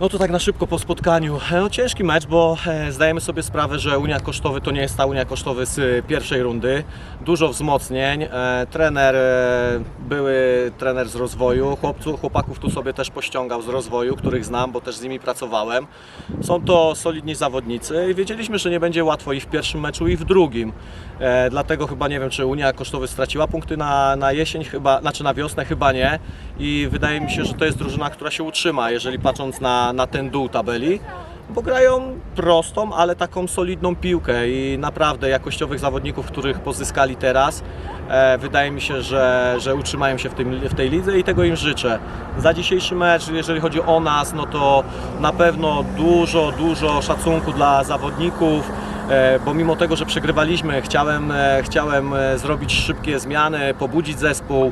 No to tak na szybko po spotkaniu. E, No ciężki mecz, bo e, zdajemy sobie sprawę, że Unia Kosztowy to nie jest ta Unia Kosztowy z e, pierwszej rundy. Dużo wzmocnień. Trener, były trener z rozwoju. Chłopców, chłopaków tu sobie też pościągał z rozwoju, których znam, bo też z nimi pracowałem. Są to solidni zawodnicy i wiedzieliśmy, że nie będzie łatwo i w pierwszym meczu i w drugim. Dlatego chyba nie wiem, czy Unia Kosztowy straciła punkty na, na jesień, chyba, znaczy na wiosnę, chyba nie. I wydaje mi się, że to jest drużyna, która się utrzyma, jeżeli patrząc na, na ten dół tabeli. Bo grają prostą, ale taką solidną piłkę i naprawdę jakościowych zawodników, których pozyskali teraz, e, wydaje mi się, że, że utrzymają się w, tym, w tej lidze i tego im życzę. Za dzisiejszy mecz, jeżeli chodzi o nas, no to na pewno dużo, dużo szacunku dla zawodników, e, bo mimo tego, że przegrywaliśmy, chciałem, e, chciałem e, zrobić szybkie zmiany, pobudzić zespół.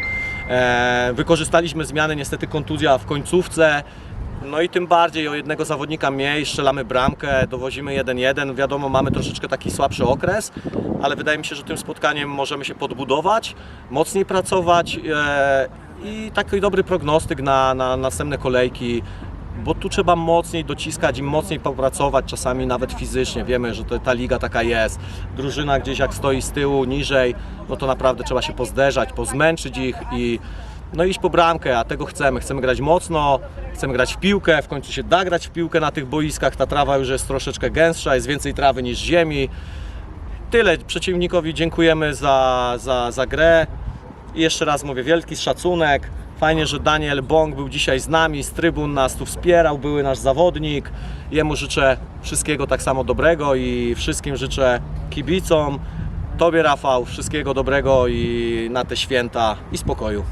Wykorzystaliśmy zmiany, niestety kontuzja w końcówce. No i tym bardziej o jednego zawodnika mniej, strzelamy bramkę, dowozimy 1-1. Wiadomo, mamy troszeczkę taki słabszy okres, ale wydaje mi się, że tym spotkaniem możemy się podbudować, mocniej pracować e, i taki dobry prognostyk na, na następne kolejki. Bo tu trzeba mocniej dociskać i mocniej popracować, czasami nawet fizycznie. Wiemy, że to, ta liga taka jest. Drużyna gdzieś jak stoi z tyłu, niżej, no to naprawdę trzeba się pozderzać, pozmęczyć ich i no iść po bramkę, a tego chcemy. Chcemy grać mocno, chcemy grać w piłkę, w końcu się da grać w piłkę na tych boiskach. Ta trawa już jest troszeczkę gęstsza, jest więcej trawy niż ziemi. Tyle. Przeciwnikowi dziękujemy za, za, za grę. I jeszcze raz mówię, wielki szacunek. Fajnie, że Daniel Bąk był dzisiaj z nami, z trybun nas tu wspierał, były nasz zawodnik. Jemu życzę wszystkiego tak samo dobrego i wszystkim życzę kibicom, Tobie Rafał, wszystkiego dobrego i na te święta i spokoju.